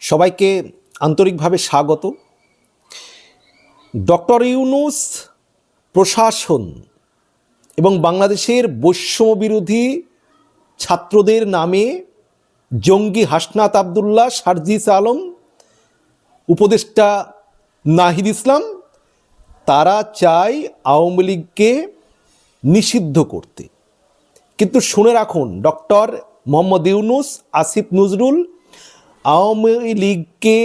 সবাইকে আন্তরিকভাবে স্বাগত। ডক্টর ইউনুস প্রশাসন এবং বাংলাদেশের বৈষম্য বিরোধী ছাত্রদের নামে জঙ্গি হাসনাত আবদুল্লাহ, সারজিস আলম, উপদেষ্টা নাহিদ ইসলাম, তারা চায় আওয়ামী লীগকে নিষিদ্ধ করতে। কিন্তু শুনে রাখুন, ডক্টর মোহাম্মদ ইউনুস, আসিফ নজরুল আওয়ামী লীগকে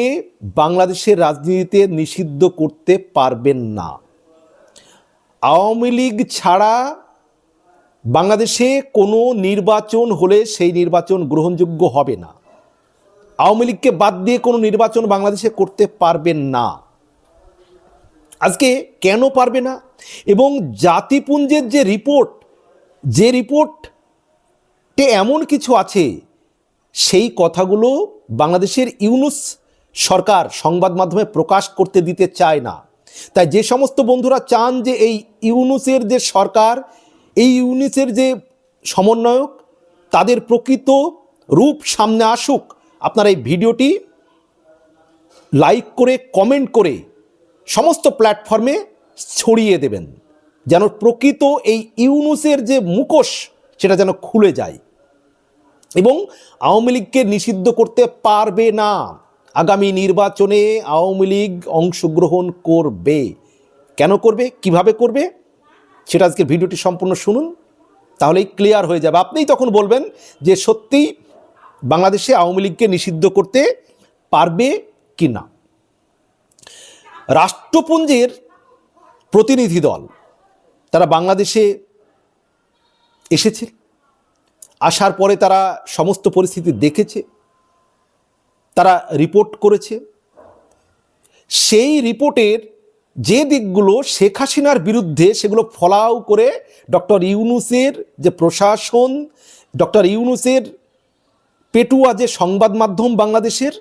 বাংলাদেশের রাজনীতিতে নিষিদ্ধ করতে পারবেন না। আওয়ামী লীগ ছাড়া বাংলাদেশে কোনো নির্বাচন হলে সেই নির্বাচন গ্রহণযোগ্য হবে না। আওয়ামী লীগকে বাদ দিয়ে কোনো নির্বাচন বাংলাদেশে করতে পারবেন না। আজকে কেন পারবে না? এবং জাতিপুঞ্জের যে রিপোর্ট, যে রিপোর্টে এমন কিছু আছে সেই কথাগুলো বাংলাদেশের ইউনুস সরকার সংবাদ মাধ্যমে প্রকাশ করতে দিতে চায় না। তাই যে সমস্ত বন্ধুরা চান যে এই ইউনুসের যে সরকার, এই ইউনুসের যে সমন্বয়ক, তাদের প্রকৃত রূপ সামনে আসুক, আপনারা এই ভিডিওটি লাইক করে, কমেন্ট করে সমস্ত প্ল্যাটফর্মে ছড়িয়ে দেবেন, যেন প্রকৃত এই ইউনুসের যে মুখোশ, সেটা যেন খুলে যায়। এবং আওয়ামী লীগকে নিষিদ্ধ করতে পারবে না। আগামী নির্বাচনে আওয়ামী লীগ অংশগ্রহণ করবে। কেন করবে? কীভাবে করবে? সেটা আজকে ভিডিওটি সম্পূর্ণ শুনুন, তাহলেই ক্লিয়ার হয়ে যাবে। আপনিই তখন বলবেন যে সত্যি বাংলাদেশে আওয়ামী লীগকে নিষিদ্ধ করতে পারবে কি না রাষ্ট্রপুঞ্জের প্রতিনিধি দল, তারা বাংলাদেশে এসেছে? আসার পরে তারা সমস্ত পরিস্থিতি দেখেছে, তারা রিপোর্ট করেছে। সেই রিপোর্টের যে দিকগুলো শেখ হাসিনার বিরুদ্ধে সেগুলো ফলাও করে ডক্টর ইউনুসের যে প্রশাসন, ডক্টর ইউনুসের পেটুয়া যে সংবাদ মাধ্যম বাংলাদেশের,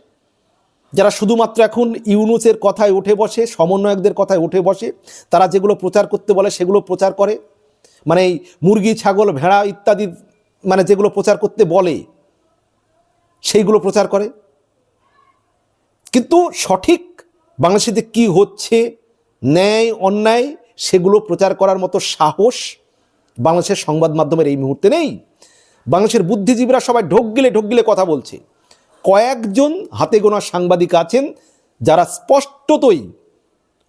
যারা শুধুমাত্র এখন ইউনুসের কথায় উঠে বসে, সমন্বয়কদের কথায় উঠে বসে, তারা যেগুলো প্রচার করতে বলে সেগুলো প্রচার করে। মানে মুরগি, ছাগল, ভেড়া ইত্যাদি মানে যেগুলো প্রচার করতে বলে, সেইগুলো প্রচার করে। কিন্তু সঠিক বাংলাদেশে যে কী হচ্ছে, ন্যায়, অন্যায়, সেগুলো প্রচার করার মতো সাহস বাংলাদেশের সংবাদ মাধ্যমের এই মুহূর্তে নেই। বাংলাদেশের বুদ্ধিজীবীরা সবাই ঢোক গেলে ঢোক গেলে কথা বলছে। কয়েকজন হাতে গোনা সাংবাদিক আছেন যারা স্পষ্টতই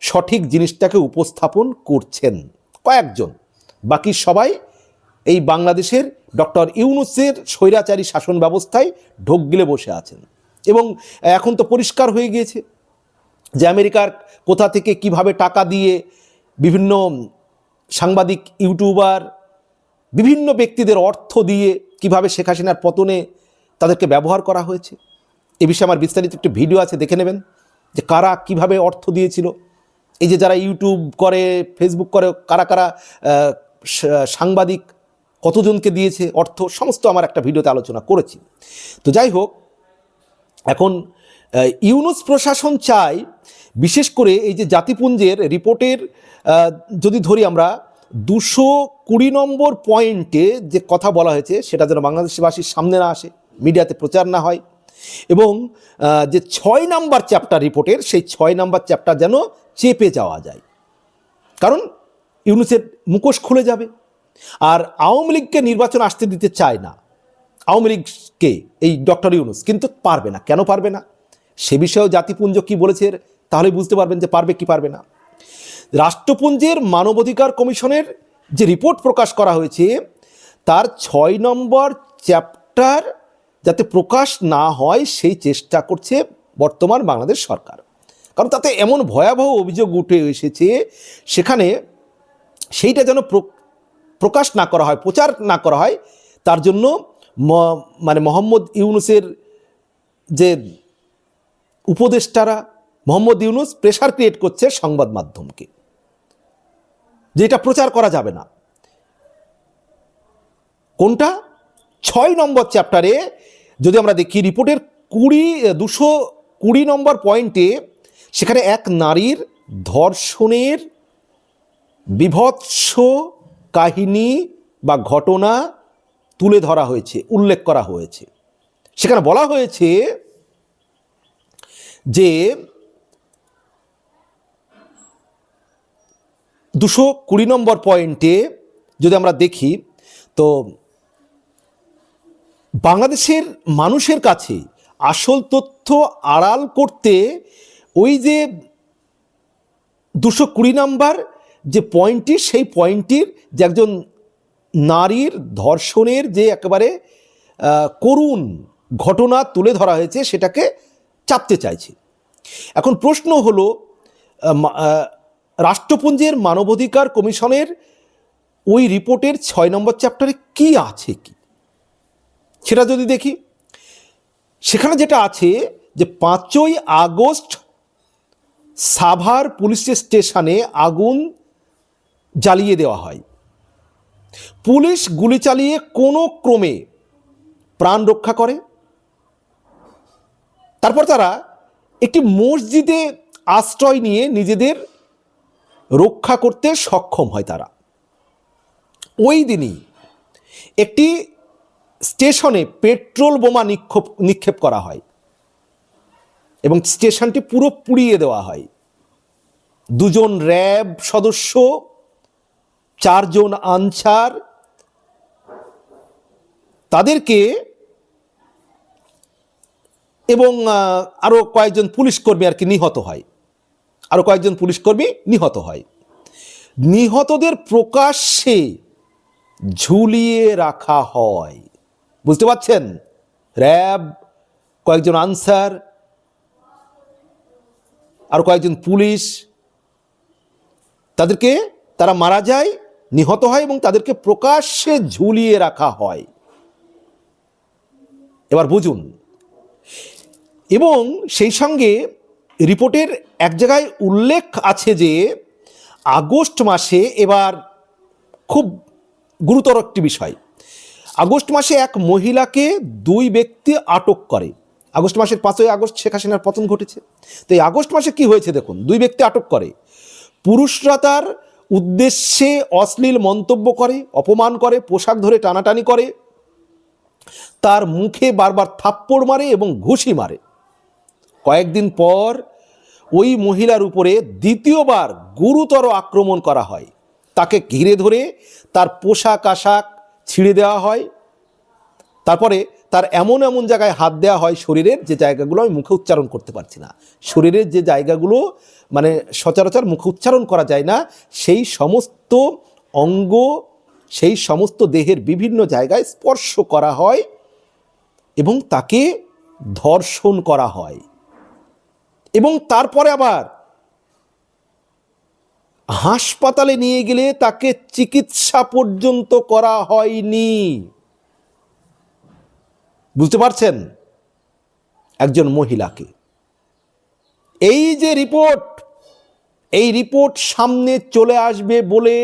সঠিক জিনিসটাকে উপস্থাপন করছেন। কয়েকজন। বাকি সবাই এই বাংলাদেশের ডক্টর ইউনুসের স্বৈরাচারী শাসন ব্যবস্থায় ঢোক গিলে বসে আছেন। এবং এখন তো পরিষ্কার হয়ে গিয়েছে যে আমেরিকার কোথা থেকে কীভাবে টাকা দিয়ে বিভিন্ন সাংবাদিক, ইউটিউবার, বিভিন্ন ব্যক্তিদের অর্থ দিয়ে কীভাবে শেখ হাসিনার পতনে তাদেরকে ব্যবহার করা হয়েছে, এ বিষয়ে আমার বিস্তারিত একটি ভিডিও আছে, দেখে নেবেন যে কারা কীভাবে অর্থ দিয়েছিল। এই যে যারা ইউটিউব করে ফেসবুক করে, কারা কারা সাংবাদিক কতজনকে দিয়েছে, অর্থ, সমস্ত আমার একটা ভিডিওতে আলোচনা করেছি। তো যাই হোক, এখন ইউনুস প্রশাসন চায়, বিশেষ করে এই যে জাতিপুঞ্জের রিপোর্টের যদি ধরি আমরা, দুশো কুড়ি নম্বর পয়েন্টে যে কথা বলা হয়েছে, সেটা যেন বাংলাদেশবাসীর সামনে না আসে, মিডিয়াতে প্রচার না হয়, এবং যে ছয় নাম্বার চ্যাপ্টার রিপোর্টের, সেই ছয় নাম্বার চ্যাপ্টার যেন চেপে যাওয়া যায়। কারণ, ইউনুসের মুখোশ খুলে যাবে। আর আওয়ামী লীগকে নির্বাচন আসতে দিতে চায় না। আওয়ামী লীগকে, এই ডক্টর ইউনুস, কিন্তু পারবে না। কেন পারবে না? সে বিষয়েও জাতিপুঞ্জ কি বলেছে, তাহলে বুঝতে পারবেন যে পারবে কি পারবে না। রাষ্ট্রপুঞ্জের মানবাধিকার কমিশনের যে রিপোর্ট প্রকাশ করা হয়েছে, তার ছয় নম্বর চ্যাপ্টার যাতে প্রকাশ না হয়, সেই চেষ্টা করছে বর্তমান বাংলাদেশ সরকার। কারণ তাতে এমন ভয়াবহ অভিযোগ উঠে এসেছে, সেখানে সেইটা যেন প্রকাশ না করা হয়, প্রচার না করা হয়, তার জন্য মানে মোহাম্মদ ইউনুসের যে উপদেষ্টারা, মোহাম্মদ ইউনুস প্রেশার ক্রিয়েট করছে সংবাদ মাধ্যমকে, যে এটা প্রচার করা যাবে না। কোনটা? ছয় নম্বর চ্যাপ্টারে যদি আমরা দেখি রিপোর্টের কুড়ি, দুশো কুড়ি নম্বর পয়েন্টে সেখানে এক নারীর ধর্ষণের বিভৎস কাহিনী বা ঘটনা তুলে ধরা হয়েছে, উল্লেখ করা হয়েছে। সেখানে বলা হয়েছে যে দুশো কুড়ি নম্বর পয়েন্টে যদি আমরা দেখি, তো বাংলাদেশের মানুষের কাছে আসল তথ্য আড়াল করতে ওই যে দুশো কুড়ি নাম্বার যে পয়েন্টটি, সেই পয়েন্টটির যে একজন নারীর ধর্ষণের যে একেবারে করুণ ঘটনা তুলে ধরা হয়েছে, সেটাকে চাপতে চাইছে। এখন প্রশ্ন হলো রাষ্ট্রপুঞ্জের মানবাধিকার কমিশনের ওই রিপোর্টের ছয় নম্বর চ্যাপ্টারে কি আছে কি? সেটা যদি দেখি, সেখানে যেটা আছে যে পাঁচই আগস্ট সাভার পুলিশ স্টেশনে আগুন জ্বালিয়ে দেওয়া হয়। পুলিশ গুলি চালিয়ে কোনো ক্রমে প্রাণ রক্ষা করে। তারপর তারা একটি মসজিদে আশ্রয় নিয়ে নিজেদের রক্ষা করতে সক্ষম হয় তারা। ওই দিনই একটি স্টেশনে পেট্রোল বোমা নিক্ষেপ নিক্ষেপ করা হয় এবং স্টেশনটি পুরো পুড়িয়ে দেওয়া হয়। দুজন র্যাব সদস্য চারজন আনসার, তাদেরকে এবং আরও কয়েকজন পুলিশ কর্মী আর কি নিহত হয়। আরও কয়েকজন পুলিশ কর্মী নিহত হয়। নিহতদের প্রকাশ্যে ঝুলিয়ে রাখা হয়। বুঝতে পারছেন? র্যাব, কয়েকজন আনসার, আর কয়েকজন পুলিশ, তাদেরকে তারা মারা যায় নিহত হয় এবং তাদেরকে প্রকাশ্যে ঝুলিয়ে রাখা হয়। এবার বুঝুন। এবং সেই সঙ্গে রিপোর্টের এক জায়গায় উল্লেখ আছে যে, আগস্ট মাসে এবার খুব গুরুতর একটি বিষয়। আগস্ট মাসে এক মহিলাকে দুই ব্যক্তি আটক করে। আগস্ট মাসের পাঁচই আগস্ট শেখ হাসিনার পতন ঘটেছে। তো এই আগস্ট মাসে কি হয়েছে দেখুন, দুই ব্যক্তি আটক করে। পুরুষরা তার উদ্দেশ্যে অশ্লীল মন্তব্য করে, অপমান করে, পোশাক ধরে টানাটানি করে, তার মুখে বারবার থাপ্পড় মারে এবং ঘুষি মারে। কয়েকদিন পর ওই মহিলার উপরে দ্বিতীয়বার গুরুতর আক্রমণ করা হয়। তাকে ঘিরে ধরে তার পোশাক আশাক ছিঁড়ে দেওয়া হয়। তারপরে তার এমন এমন জায়গায় হাত দেওয়া হয় শরীরের যে জায়গাগুলো আমি মুখে উচ্চারণ করতে পারছি না। শরীরের যে জায়গাগুলো মানে সচরাচর মুখে উচ্চারণ করা যায় না, সেই সমস্ত অঙ্গ, সেই সমস্ত দেহের বিভিন্ন জায়গায় স্পর্শ করা হয় এবং তাকে ধর্ষণ করা হয়। এবং তারপরে আবার হাসপাতালে নিয়ে গেলে তাকে চিকিৎসা পর্যন্ত করা হয়নি। বুঝতে পারছেন? একজন মহিলাকে। এই যে রিপোর্ট, এই রিপোর্ট সামনে চলে আসবে বলে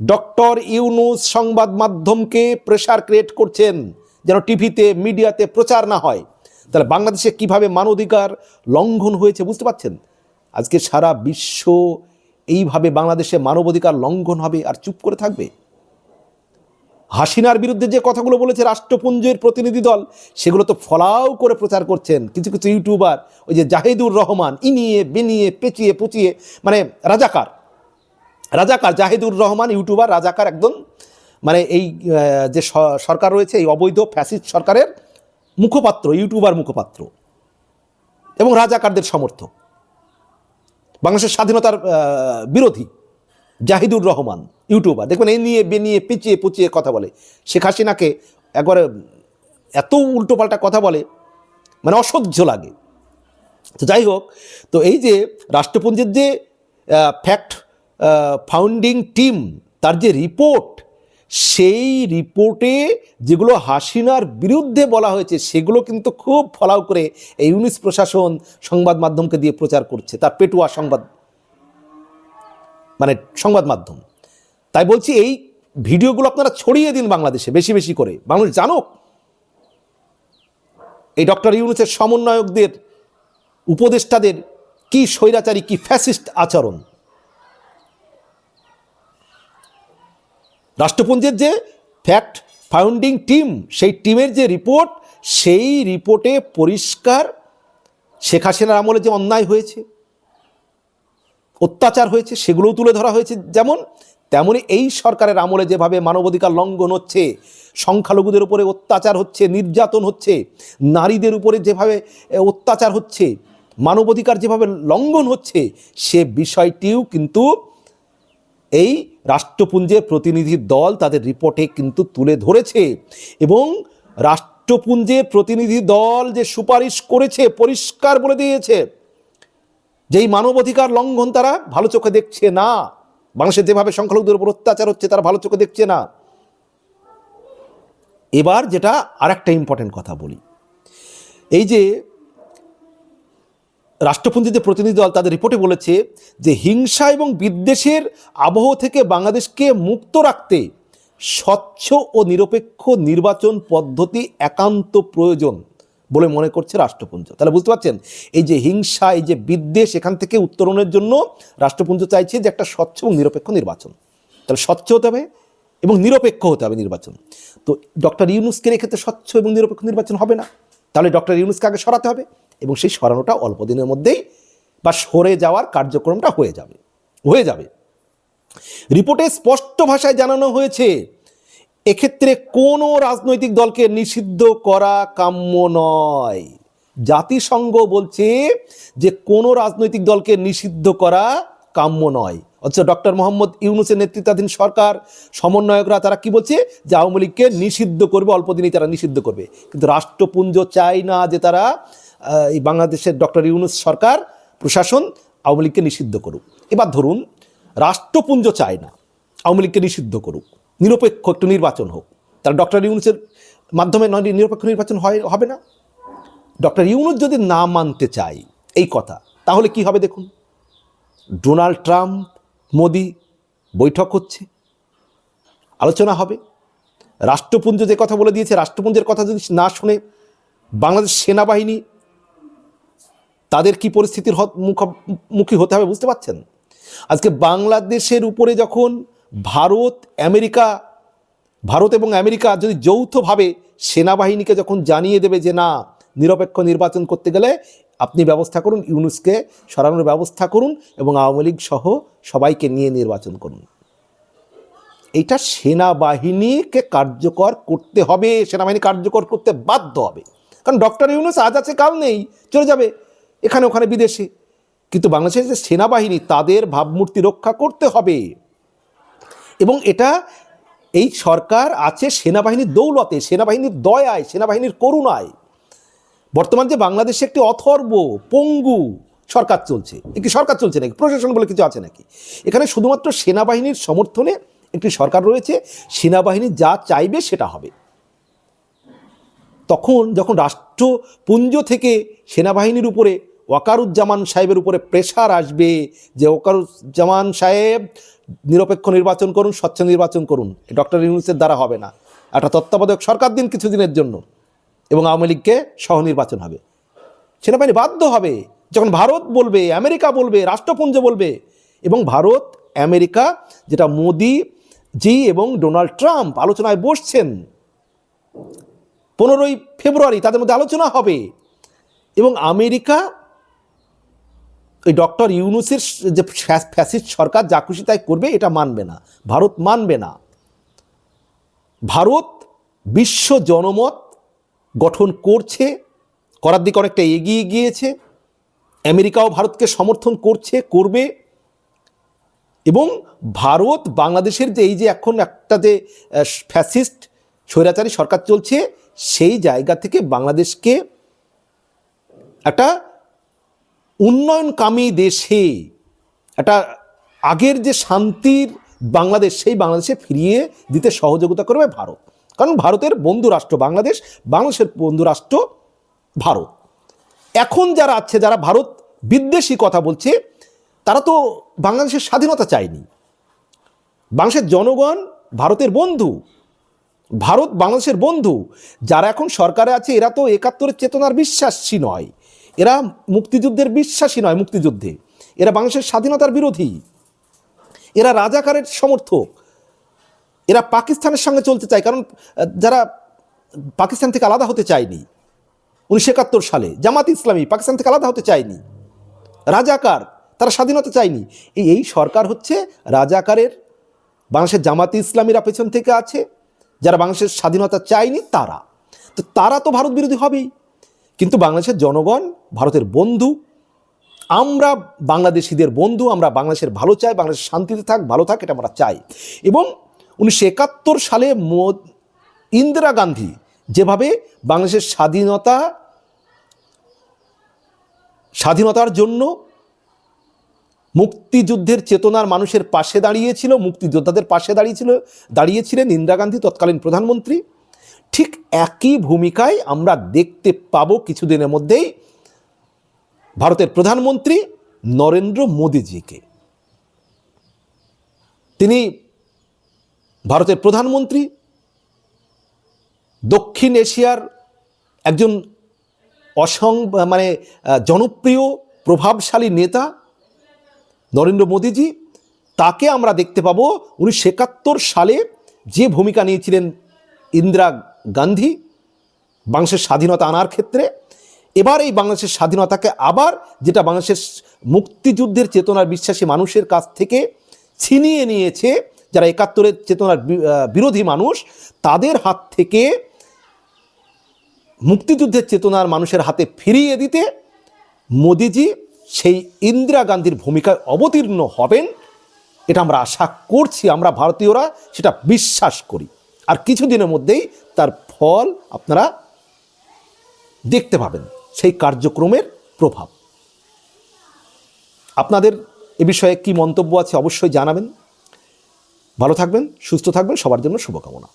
ডক্টর ইউনুস সংবাদ মাধ্যমকে প্রেসার ক্রিয়েট করছেন, যেন টিভিতে, মিডিয়াতে প্রচার না হয়। তাহলে বাংলাদেশে কীভাবে মানবাধিকার লঙ্ঘন হয়েছে বুঝতে পারছেন? আজকে সারা বিশ্ব এইভাবে বাংলাদেশে মানবাধিকার লঙ্ঘন হবে, আর চুপ করে থাকবে? হাসিনার বিরুদ্ধে যে কথাগুলো বলেছে রাষ্ট্রপুঞ্জের প্রতিনিধি দল, সেগুলো তো ফলাও করে প্রচার করছেন কিছু কিছু ইউটিউবার, ওই যে জাহিদুর রহমান, ইনিয়ে, বেনিয়ে, পেঁচিয়ে, পুচিয়ে মানে রাজাকার। রাজাকার জাহিদুর রহমান, ইউটিউবার, রাজাকার একদম মানে এই যে সরকার রয়েছে, এই অবৈধ ফ্যাসিস্ট সরকারের মুখপাত্র, ইউটিউবার মুখপাত্র এবং রাজাকারদের সমর্থক। বাংলাদেশের স্বাধীনতার বিরোধী। জাহিদুর রহমান, ইউটিউবার। দেখবেন এই নিয়ে বেনিয়ে পিচিয়ে পুচিয়ে কথা বলে। শেখ হাসিনাকে একবারে এত উল্টোপাল্টা কথা বলে মানে অসহ্য লাগে। তো যাই হোক, তো এই যে রাষ্ট্রপুঞ্জের যে ফ্যাক্ট ফাউন্ডিং টিম তার যে রিপোর্ট সেই রিপোর্টে যেগুলো হাসিনার বিরুদ্ধে বলা হয়েছে, সেগুলো কিন্তু খুব ফলাও করে এই ইউনিস প্রশাসন সংবাদ মাধ্যমকে দিয়ে প্রচার করছে। তার পেটুয়া সংবাদ মানে সংবাদ মাধ্যম। তাই বলছি এই ভিডিওগুলো আপনারা ছড়িয়ে দিন বাংলাদেশে বেশি বেশি করে। বাংলাদেশ জানুক। এই ডক্টর ইউনুসের সমন্বয়কদের, উপদেষ্টাদের কি স্বৈরাচারী, কি ফ্যাসিস্ট আচরণ। রাষ্ট্রপুঞ্জের যে ফ্যাক্ট ফাউন্ডিং টিম, সেই টিমের যে রিপোর্ট, সেই রিপোর্টে পরিষ্কার শেখ হাসিনার আমলে যে অন্যায় হয়েছে অত্যাচার হয়েছে, সেগুলোও তুলে ধরা হয়েছে যেমন, তেমনি এই সরকারের আমলে যেভাবে মানবাধিকার লঙ্ঘন হচ্ছে, সংখ্যালঘুদের উপরে অত্যাচার হচ্ছে, নির্যাতন হচ্ছে, নারীদের উপরে যেভাবে অত্যাচার হচ্ছে, মানবাধিকার যেভাবে লঙ্ঘন হচ্ছে, সে বিষয়টিও কিন্তু এই রাষ্ট্রপুঞ্জের প্রতিনিধি দল তাদের রিপোর্টে কিন্তু তুলে ধরেছে এবং রাষ্ট্রপুঞ্জের প্রতিনিধি দল যে সুপারিশ করেছে, পরিষ্কার বলে দিয়েছে যেই মানবাধিকার লঙ্ঘন তারা ভালো চোখে দেখছে না। মানুষের যেভাবে সংখ্যালঘুদের উপর অত্যাচার হচ্ছে, তারা ভালো চোখে দেখছে না। এবার যেটা আর একটা ইম্পর্টেন্ট কথা বলি। এই যে রাষ্ট্রপতি যে প্রতিনিধি দল, তাদের রিপোর্টে বলেছে যে হিংসা এবং বিদ্বেষের আবহ থেকে বাংলাদেশকে মুক্ত রাখতে স্বচ্ছ ও নিরপেক্ষ নির্বাচন পদ্ধতি একান্ত প্রয়োজন। বলে মনে করছে রাষ্ট্রপুঞ্জ। তাহলে বুঝতে পারছেন? এই যে হিংসা, এই যে বিদ্বেষ এখান থেকে উত্তরণের জন্য রাষ্ট্রপুঞ্জ চাইছে যে একটা স্বচ্ছ এবং নিরপেক্ষ নির্বাচন। তাহলে স্বচ্ছ হতে হবে এবং নিরপেক্ষ হতে হবে নির্বাচন। তো ডক্টর ইউনুসকে এক্ষেত্রে স্বচ্ছ এবং নিরপেক্ষ নির্বাচন হবে না। তাহলে ডক্টর ইউনুসকে আগে সরাতে হবে এবং সেই সরানোটা অল্প দিনের মধ্যেই বা সরে যাওয়ার কার্যক্রমটা হয়ে যাবে। হয়ে যাবে। রিপোর্টে স্পষ্ট ভাষায় জানানো হয়েছে এক্ষেত্রে কোনো রাজনৈতিক দলকে নিষিদ্ধ করা কাম্য নয়। জাতিসংঘ বলছে যে কোনো রাজনৈতিক দলকে নিষিদ্ধ করা কাম্য নয়। অথচ ডক্টর মোহাম্মদ ইউনুসের নেতৃত্বাধীন সরকার, সমন্বয়করা তারা কি বলছে? যে আওয়ামী লীগকে নিষিদ্ধ করবে, অল্প দিনেই তারা নিষিদ্ধ করবে। কিন্তু রাষ্ট্রপুঞ্জ চায় না যে তারা এই বাংলাদেশের ডক্টর ইউনুস সরকার, প্রশাসন আওয়ামী লীগকে নিষিদ্ধ করুক। এবার ধরুন, রাষ্ট্রপুঞ্জ চায় না, আওয়ামী লীগকে নিষিদ্ধ করুক। নিরপেক্ষ একটু নির্বাচন হোক। তাহলে ডক্টর ইউনুসের মাধ্যমে নয়, নিরপেক্ষ নির্বাচন হয়, হবে না? ডক্টর ইউনুস যদি না মানতে চায় এই কথা, তাহলে কি হবে দেখুন? ডোনাল্ড ট্রাম্প, মোদি বৈঠক হচ্ছে, আলোচনা হবে। রাষ্ট্রপুঞ্জ যে কথা বলে দিয়েছে, রাষ্ট্রপুঞ্জের কথা যদি না শুনে বাংলাদেশ সেনাবাহিনী তাদের কি পরিস্থিতির মুখোমুখি হতে হবে বুঝতে পারছেন? আজকে বাংলাদেশের উপরে যখন ভারত, আমেরিকা, ভারত এবং আমেরিকা যদি যৌথভাবে সেনাবাহিনীকে যখন জানিয়ে দেবে যে না, নিরপেক্ষ নির্বাচন করতে গেলে আপনি ব্যবস্থা করুন, ইউনুসকে সরানোর ব্যবস্থা করুন এবং আওয়ামী লীগ সহ সবাইকে নিয়ে নির্বাচন করুন। এইটা সেনাবাহিনীকে কার্যকর করতে হবে, সেনাবাহিনী কার্যকর করতে বাধ্য হবে। কারণ ডক্টর ইউনুস আজ আছে, কাল নেই, চলে যাবে, এখানে ওখানে বিদেশে। কিন্তু বাংলাদেশের যে সেনাবাহিনী, তাদের ভাবমূর্তি রক্ষা করতে হবে। এবং এটা এই সরকার আছে সেনাবাহিনীর দৌলতে, সেনাবাহিনীর দয়ায়, সেনাবাহিনীর করুণায়। বর্তমান যে বাংলাদেশে একটি অথর্ব, পঙ্গু সরকার চলছে একটি সরকার চলছে নাকি? প্রশাসন বলে কিছু আছে নাকি? এখানে শুধুমাত্র সেনাবাহিনীর সমর্থনে একটি সরকার রয়েছে, সেনাবাহিনী যা চাইবে সেটা হবে। তখন যখন রাষ্ট্রপুঞ্জ থেকে সেনাবাহিনীর উপরে ওয়াকারুজ্জামান সাহেবের উপরে প্রেশার আসবে যে ওয়াকারুজ্জামান সাহেব নিরপেক্ষ নির্বাচন করুন, স্বচ্ছ নির্বাচন করুন। ডক্টর ইউনুসের দ্বারা হবে না। একটা তত্ত্বাবধায়ক সরকার দিন কিছুদিনের জন্য এবং আওয়ামী লীগকে সহ নির্বাচন হবে। সেনাবাহিনী বাধ্য হবে। যখন ভারত বলবে, আমেরিকা বলবে, রাষ্ট্রপুঞ্জ বলবে এবং ভারত, আমেরিকা যেটা মোদি জি এবং ডোনাল্ড ট্রাম্প আলোচনায় বসছেন, পনেরোই ফেব্রুয়ারি তাদের মধ্যে আলোচনা হবে এবং আমেরিকা ওই ডক্টর ইউনুসের যে ফ্যাস- ফ্যাসিস্ট সরকার যা খুশি তাই করবে, এটা মানবে না। ভারত মানবে না। ভারত বিশ্ব জনমত গঠন করছে, করার দিকে অনেকটা এগিয়ে গিয়েছে। আমেরিকাও ভারতকে সমর্থন করছে, করবে। এবং ভারত বাংলাদেশের যে এই যে এখন একটা যে ফ্যাসিস্ট স্বৈরাচারী সরকার চলছে, সেই জায়গা থেকে বাংলাদেশকে একটা উন্নয়নকামী দেশে, একটা আগের যে শান্তির বাংলাদেশ, সেই বাংলাদেশে ফিরিয়ে দিতে সহযোগিতা করবে ভারত। কারণ ভারতের বন্ধু রাষ্ট্র বাংলাদেশ, বাংলাদেশের বন্ধু রাষ্ট্র ভারত। এখন যারা আছে, যারা ভারত বিদ্বেষী কথা বলছে, তারা তো বাংলাদেশের স্বাধীনতা চায়নি। বাংলাদেশের জনগণ ভারতের বন্ধু। ভারত বাংলাদেশের বন্ধু। যারা এখন সরকারে আছে, এরা তো একাত্তরের চেতনার বিশ্বাসী নয়। এরা মুক্তিযুদ্ধের বিশ্বাসী নয় মুক্তিযুদ্ধে। এরা বাংলাদেশের স্বাধীনতার বিরোধী। এরা রাজাকারের সমর্থক। এরা পাকিস্তানের সঙ্গে চলতে চায়, কারণ যারা পাকিস্তান থেকে আলাদা হতে চায়নি, উনিশশো একাত্তর সালে, জামাত ইসলামী পাকিস্তান থেকে আলাদা হতে চায়নি, রাজাকার, তারা স্বাধীনতা চায়নি। এই এই সরকার হচ্ছে রাজাকারের, বাংলাদেশের জামাতি ইসলামীরা পেছন থেকে আছে, যারা বাংলাদেশের স্বাধীনতা চায়নি তারা। তো তারা তো ভারত বিরোধী হবেই। কিন্তু বাংলাদেশের জনগণ, ভারতের বন্ধু, আমরা বাংলাদেশিদের বন্ধু, আমরা বাংলাদেশের ভালো চাই, বাংলাদেশ শান্তিতে থাক, ভালো থাক, এটা আমরা চাই। এবং উনিশশো একাত্তর সালে মো- ইন্দিরা গান্ধী যেভাবে বাংলাদেশের স্বাধীনতা, স্বাধীনতার জন্য মুক্তিযুদ্ধের চেতনার মানুষের পাশে দাঁড়িয়েছিল, মুক্তিযোদ্ধাদের পাশে দাঁড়িয়েছিল, দাঁড়িয়েছিলেন ইন্দিরা গান্ধী, তৎকালীন প্রধানমন্ত্রী। ঠিক একই ভূমিকায় আমরা দেখতে পাবো কিছুদিনের মধ্যেই ভারতের প্রধানমন্ত্রী নরেন্দ্র মোদীজিকে। তিনি ভারতের প্রধানমন্ত্রী, দক্ষিণ এশিয়ার একজন অসং মানে জনপ্রিয়, প্রভাবশালী নেতা নরেন্দ্র মোদীজি। তাকে আমরা দেখতে পাবো উনিশশো একাত্তর সালে যে ভূমিকা নিয়েছিলেন ইন্দিরা গান্ধী বাংলাদেশের স্বাধীনতা আনার ক্ষেত্রে, এবার এই বাংলাদেশের স্বাধীনতাকে আবার, যেটা বাংলাদেশের মুক্তিযুদ্ধের চেতনার বিশ্বাসী মানুষের কাছ থেকে ছিনিয়ে নিয়েছে, যারা একাত্তরের চেতনার বিরোধী মানুষ, তাদের হাত থেকে মুক্তিযুদ্ধের চেতনার মানুষের হাতে ফিরিয়ে দিতে মোদিজি সেই ইন্দিরা গান্ধীর ভূমিকায় অবতীর্ণ হবেন, এটা আমরা আশা করছি, আমরা ভারতীয়রা সেটা বিশ্বাস করি। আর কিছুদিনের মধ্যেই তার ফল আপনারা দেখতে পাবেন, সেই কার্যক্রমের প্রভাব। আপনাদের এ বিষয়ে কি মন্তব্য আছে অবশ্যই জানাবেন। ভালো থাকবেন, সুস্থ থাকবেন, সবার জন্য শুভকামনা।